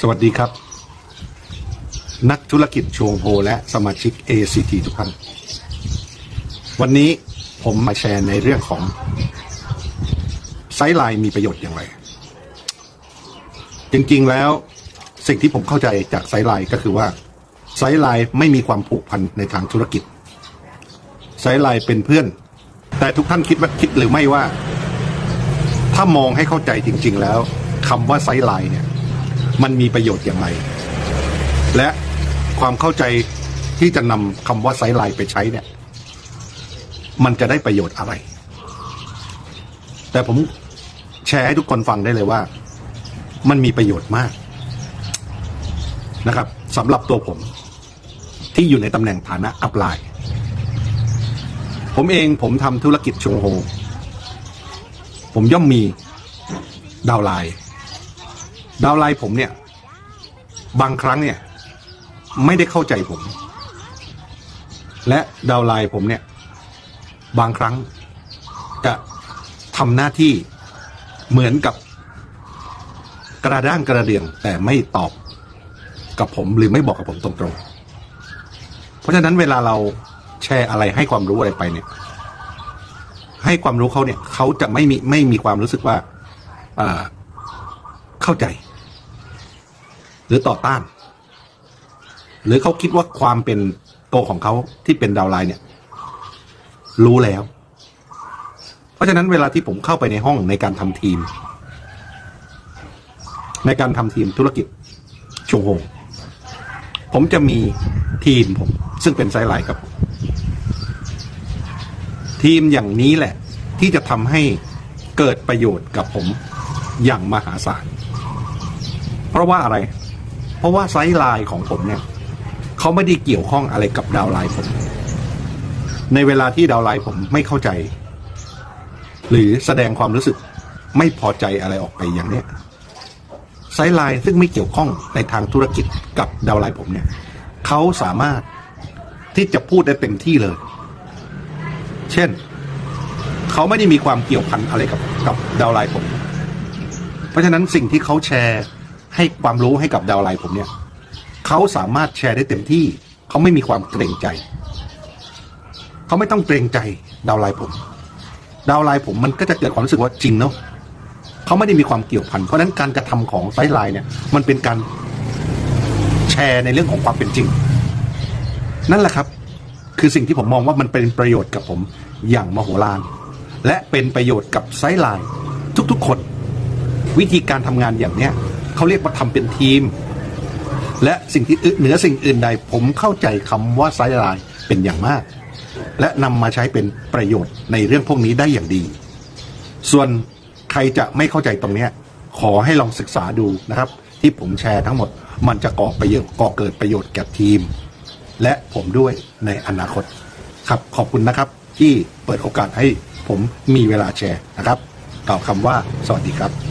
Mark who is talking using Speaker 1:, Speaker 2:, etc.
Speaker 1: สวัสดีครับ นักธุรกิจชวงโพและสมาชิก ACT ทุกท่าน วันนี้ผมมาแชร์ในเรื่องของ ไซไลน์มีประโยชน์อย่างไร จริงๆแล้วสิ่งที่ผมเข้าใจจากไซไลน์ก็คือว่า ไซไลน์ไม่มีความผูกพันในทางธุรกิจ ไซไลน์เป็นเพื่อน แต่ทุกท่านคิดว่าคิดหรือไม่ว่า ถ้ามองให้เข้าใจจริง ๆ แล้วคำว่าไซไลน์เนี่ย มันมีประโยชน์อย่างไร และความเข้าใจที่จะนำคำว่าไซส์ไลน์ไปใช้เนี่ย มันจะได้ประโยชน์อะไร แต่ผมแชร์ให้ทุกคนฟังได้เลยว่า มันมีประโยชน์มากนะครับสำหรับตัวผม ที่อยู่ในตำแหน่งฐานะอัพไลน์ผมเองผมทำธุรกิจชงโฮ ผมย่อมมีดาวไลน์ ดาวไลน์ผมเนี่ย บางครั้งเนี่ย ไม่ได้เข้าใจผม และดาวไลน์ผมเนี่ย บางครั้งจะทำหน้าที่เหมือนกับกระด้างกระเดียงแต่ไม่ตอบกับผมหรือไม่บอกกับผมตรงๆ เพราะฉะนั้นเวลาเราแชร์อะไรให้ความรู้อะไรไปเนี่ย ให้ความรู้เขาเนี่ยเขาจะไม่มีไม่มีความรู้สึกว่าเข้าใจ หรือต่อต้าน หรือเขาคิดว่าความเป็นตัวของเขาที่เป็นดาวไลน์เนี่ย รู้แล้ว เพราะฉะนั้นเวลาที่ผมเข้าไปในห้องในการทำทีม ในการทำทีมธุรกิจชงโฮงผมจะมีทีมผม ซึ่งเป็นไซไลน์ครับ ทีมอย่างนี้แหละ ที่จะทำให้เกิดประโยชน์กับผมอย่างมหาศาล เพราะว่าอะไร ราะว่าไซส์ไลน์ของผมเนี่ยเขาไม่ได้เกี่ยวข้องอะไรกับดาวไลน์ผม ในเวลาที่ดาวไลน์ผมไม่เข้าใจ หรือแสดงความรู้สึกไม่พอใจอะไรออกไปอย่างเนี้ยไซส์ไลน์ซึ่งไม่เกี่ยวข้องในทางธุรกิจกับดาวไลน์ผมเนี่ยเขาสามารถที่จะพูดได้เต็มที่เลย เช่น เขาไม่ได้มีความเกี่ยวพันอะไรกับกับดาวไลน์ผม เพราะฉะนั้นสิ่งที่เขาแชร์ ให้ความรู้ให้กับดาวไลน์ผมเนี่ยเขาสามารถแชร์ได้เต็มที่เขาไม่มีความเกรงใจเขาไม่ต้องเกรงใจดาวไลน์ผม ดาวไลน์ผมมันก็จะเกิดความรู้สึกว่าจริงเนาะเขาไม่ได้มีความเกี่ยวพันเพราะนั้นการกระทำของไซไลน์เนี่ย มันเป็นการแชร์ในเรื่องของความเป็นจริง นั่นแหละครับ คือสิ่งที่ผมมองว่ามันเป็นประโยชน์กับผมอย่างมโหฬารและเป็นประโยชน์กับไซไลน์ทุกๆคน วิธีการทำงานอย่างเนี้ย เขาเรียกว่าทำเป็นทีม และสิ่งที่เหนือสิ่งอื่นใด ผมเข้าใจคำว่าไซด์ไลน์เป็นอย่างมาก และนำมาใช้เป็นประโยชน์ในเรื่องพวกนี้ได้อย่างดี ส่วนใครจะไม่เข้าใจตรงเนี้ยขอให้ลองศึกษาดูนะครับ ที่ผมแชร์ทั้งหมดมันจะก่อประโยชน์ก่อเกิดประโยชน์แก่ทีม และผมด้วยในอนาคตครับขอบคุณนะครับ ที่เปิดโอกาสให้ผมมีเวลาแชร์นะครับกล่าวคำว่าสวัสดีครับ